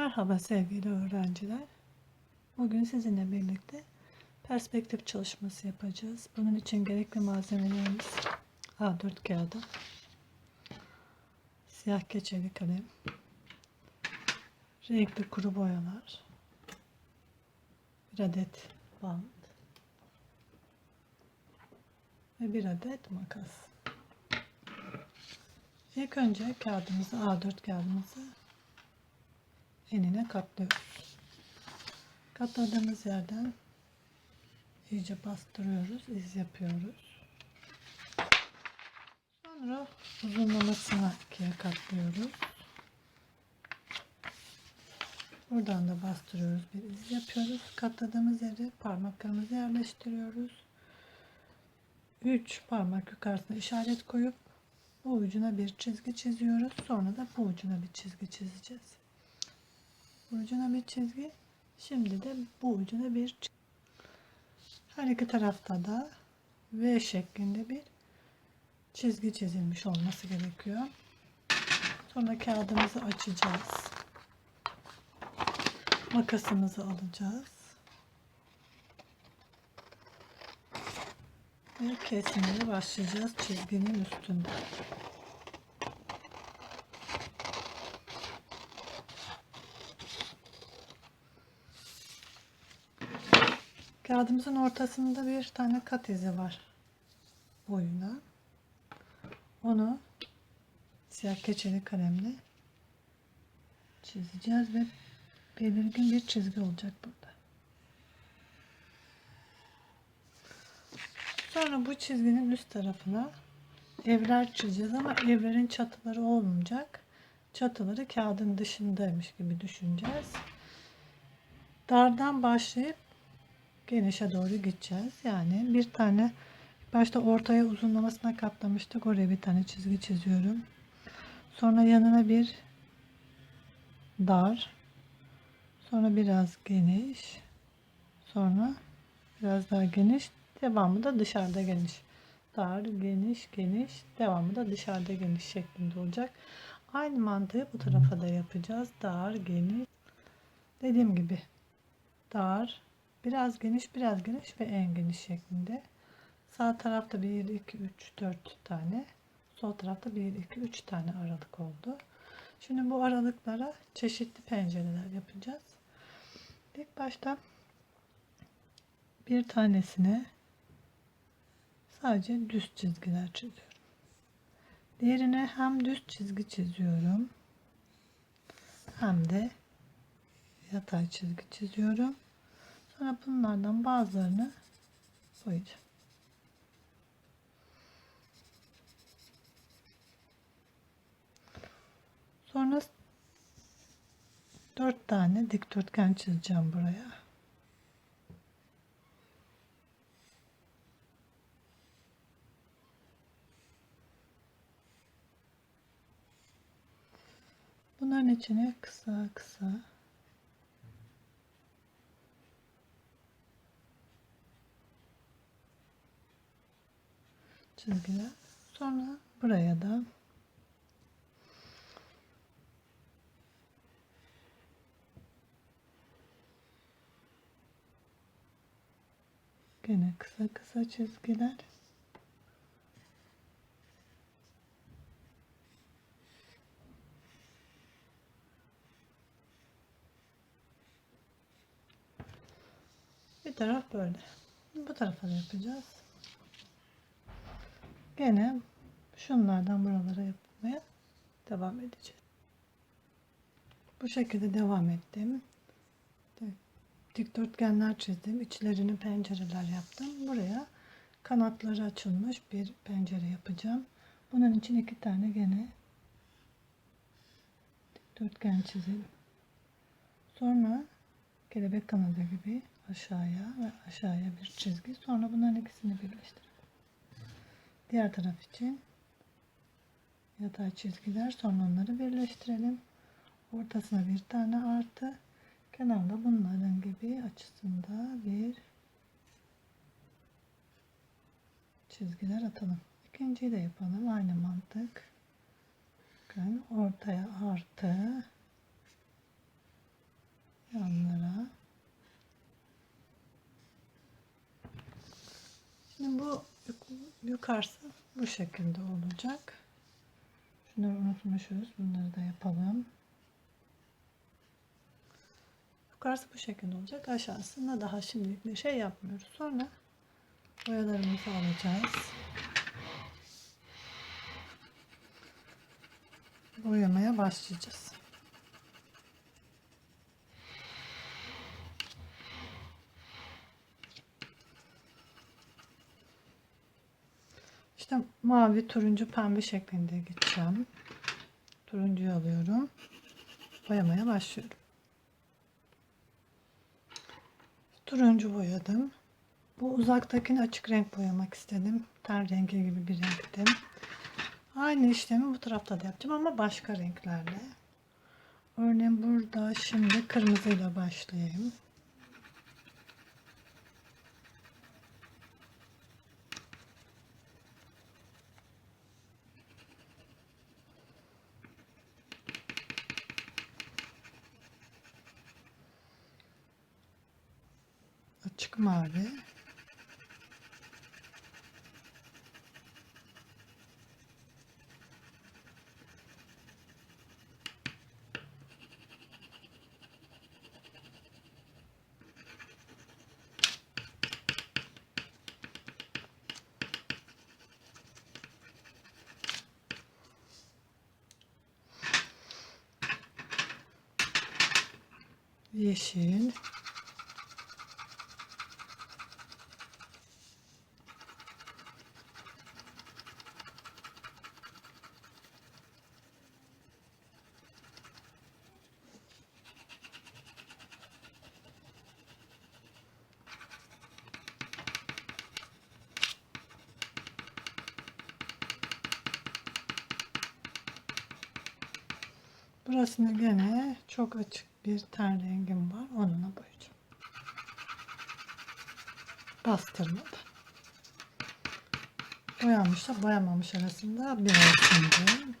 Merhaba sevgili öğrenciler. Bugün sizinle birlikte perspektif çalışması yapacağız. Bunun için gerekli malzemelerimiz A4 kağıdı, siyah keçeli kalem, renkli kuru boyalar, bir adet bant ve bir adet makas. İlk önce kağıdımızı A4 kağıdımızı enine katlıyoruz. Katladığımız yerden iyice bastırıyoruz, iz yapıyoruz. Sonra uzunlamasına ikiye katlıyoruz. Buradan da bastırıyoruz, bir iz yapıyoruz. Katladığımız yere parmaklarımızı yerleştiriyoruz. 3 parmak yukarısına işaret koyup bu ucuna bir çizgi çiziyoruz. Sonra da bu ucuna bir çizgi çizeceğiz. Ucuna bir çizgi. Şimdi de bu ucuna bir çizgi. Her iki tarafta da V şeklinde bir çizgi çizilmiş olması gerekiyor. Sonra kağıdımızı açacağız. Makasımızı alacağız. Ve kesmeye başlayacağız çizginin üstünde. Kağıdımızın ortasında bir tane kat izi var boyuna. Onu siyah keçeli kalemle çizeceğiz ve belirgin bir çizgi olacak burada. Sonra bu çizginin üst tarafına evler çizeceğiz ama evlerin çatıları olmayacak. Çatıları kağıdın dışındaymış gibi düşüneceğiz. Dardan başlayıp genişe doğru gideceğiz. Yani bir tane başta ortaya uzunlamasına katlamıştık. Oraya bir tane çizgi çiziyorum. Sonra yanına bir dar. Sonra biraz geniş. Sonra biraz daha geniş. Devamı da dışarıda geniş. Dar, geniş, geniş. Devamı da dışarıda geniş şeklinde olacak. Aynı mantığı bu tarafa da yapacağız. Dar, geniş. Dediğim gibi dar, biraz geniş, biraz geniş ve en geniş şeklinde. Sağ tarafta 1, 2, 3, 4 tane. Sol tarafta 1, 2, 3 tane aralık oldu. Şimdi bu aralıklara çeşitli pencereler yapacağız. İlk başta bir tanesine sadece düz çizgiler çiziyorum. Diğerine hem düz çizgi çiziyorum hem de yatay çizgi çiziyorum. Sonra bunlardan bazılarını boyayacağım. Sonra dört tane dikdörtgen çizeceğim buraya. Bunların içine kısa kısa çizgiler. Sonra buraya da gene kısa kısa çizgiler. Bir taraf böyle. Bu tarafa da yapacağız. Gene şunlardan buralara yapmaya devam edeceğiz. Bu şekilde devam ettim. Dikdörtgenler çizdim. İçlerini pencereler yaptım. Buraya kanatları açılmış bir pencere yapacağım. Bunun için iki tane gene dikdörtgen çizelim. Sonra kelebek kanadı gibi aşağıya ve aşağıya bir çizgi. Sonra bunların ikisini birleştirelim. Diğer taraf için yatay çizgiler sonra onları birleştirelim. Ortasına bir tane artı. Kenarda bunların gibi açısında bir çizgiler atalım. İkinciyi de yapalım. Aynı mantık. Bakın ortaya artı yanlara. Şimdi bu Yukarısı bu şekilde olacak. Şunları unutmuşuz. Bunları da yapalım. Yukarısı bu şekilde olacak. Aşağısında daha şimdilik bir şey yapmıyoruz. Sonra boyalarımızı alacağız. Boyamaya başlayacağız. İşte mavi, turuncu, pembe şeklinde gideceğim. Turuncuyu alıyorum. Boyamaya başlıyorum. Turuncu boyadım. Bu uzaktakini açık renk boyamak istedim. Ten rengi gibi bir renkti. Aynı işlemi bu tarafta da yapacağım ama başka renklerle. Örneğin burada şimdi kırmızıyla başlayayım. Açık mavi. Yeşil. Burasını gene çok açık bir ten rengim var. Onunla boyayacağım. Bastırmadan. Boyanmışla boyamamış arasında bir diye.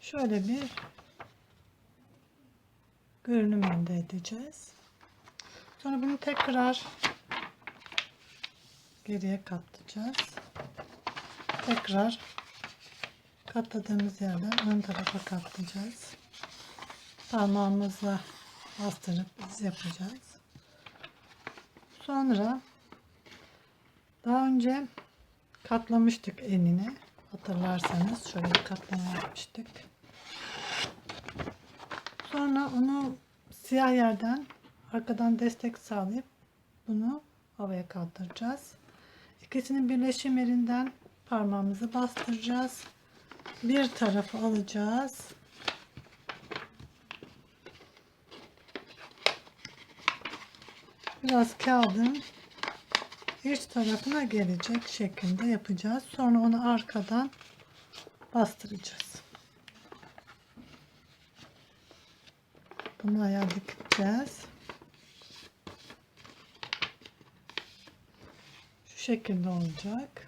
Şöyle bir görünüm elde edeceğiz. Sonra bunu tekrar geriye katlayacağız. Tekrar katladığımız yerden ön tarafa katlayacağız. Parmağımızla bastırıp iz yapacağız. Sonra daha önce katlamıştık enini. Hatırlarsanız şöyle bir katlama yapmıştık. Sonra onu siyah yerden arkadan destek sağlayıp bunu havaya kaldıracağız. İkisinin birleşim yerinden parmağımızı bastıracağız. Bir tarafı alacağız. Biraz kağıdın iç tarafına gelecek şekilde yapacağız. Sonra onu arkadan bastıracağız. Bunu ayağa dikeceğiz. Şu şekilde olacak.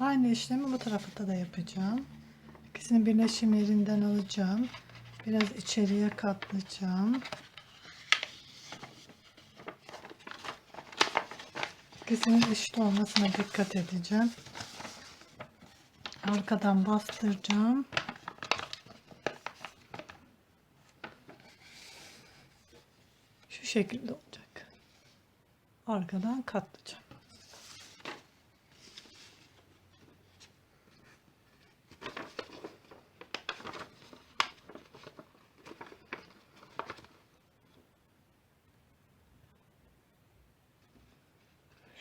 Aynı işlemi bu tarafta da yapacağım. İkisini birleşim yerinden alacağım. Biraz içeriye katlayacağım. İkisinin eşit olmasına dikkat edeceğim. Arkadan bastıracağım. Şu şekilde olacak. Arkadan katlayacağım.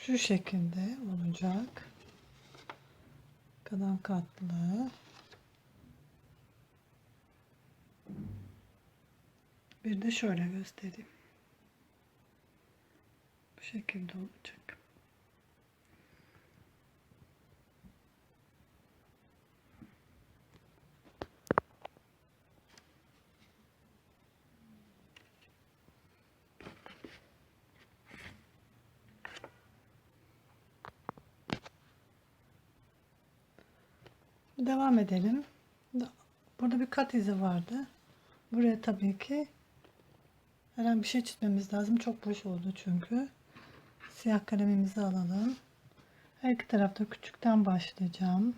Şu şekilde olacak. Kalan katlı. Bir de şöyle göstereyim. Bu şekilde olacak. Devam edelim. Burada bir kat izi vardı. Buraya tabii ki herhangi bir şey çizmemiz lazım. Çok boş oldu çünkü. Siyah kalemimizi alalım. Her iki tarafta küçükten başlayacağım.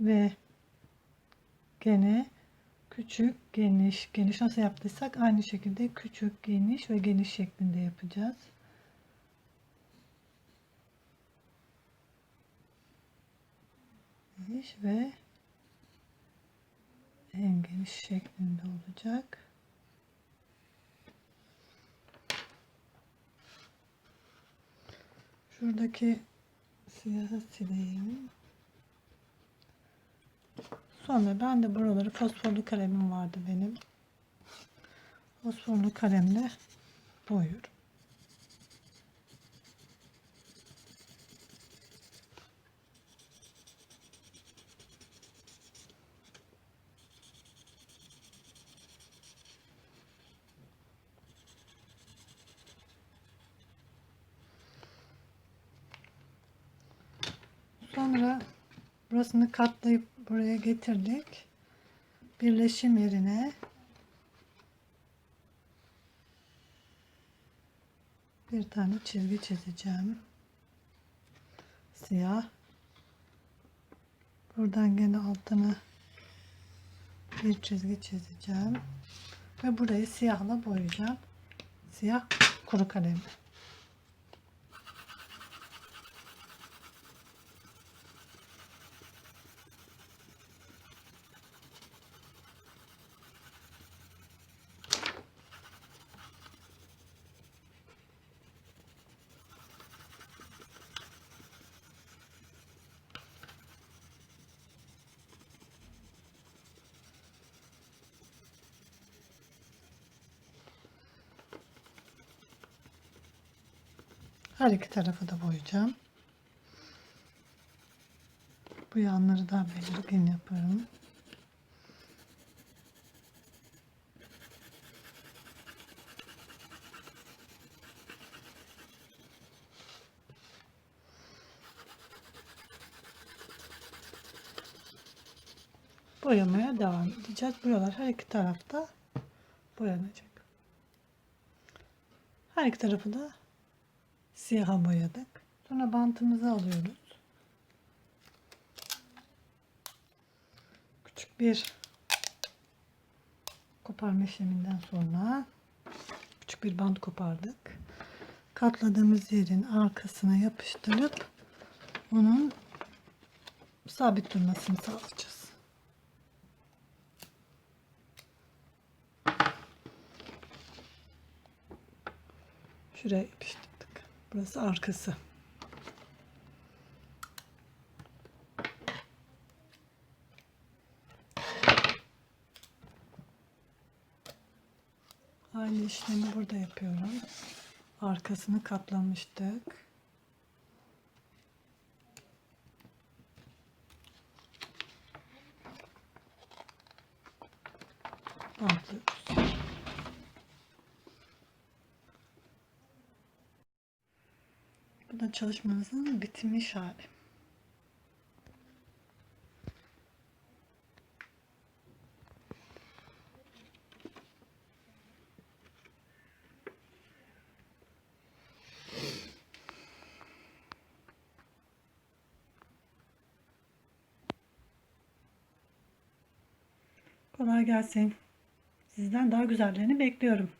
Ve gene küçük, geniş, geniş nasıl yaptıysak aynı şekilde küçük, geniş ve geniş şeklinde yapacağız. Geniş ve en geniş şeklinde olacak. Şuradaki siyahı sileyim. Sonra ben de buraları fosforlu kalemim vardı benim. Fosforlu kalemle boyuyorum. Sonra burasını katlayıp buraya getirdik. Birleşim yerine bir tane çizgi çizeceğim. Siyah. Buradan gene altına bir çizgi çizeceğim. Ve burayı siyahla boyayacağım. Siyah kuru kalem. Her iki tarafı da boyayacağım. Bu yanları daha belirgin yaparım. Boyamaya devam edeceğiz. Buralar her iki tarafta boyanacak. Her iki tarafı da siyaha boyadık. Sonra bantımızı alıyoruz. Küçük bir koparma işleminden sonra küçük bir bant kopardık. Katladığımız yerin arkasına yapıştırıp onun sabit durmasını sağlayacağız. Şuraya yapıştırdık. Burası arkası. Aynı işlemi burada yapıyorum. Arkasını katlamıştık. Çalışmamızın bitmiş hali. Kolay gelsin. Sizden daha güzellerini bekliyorum.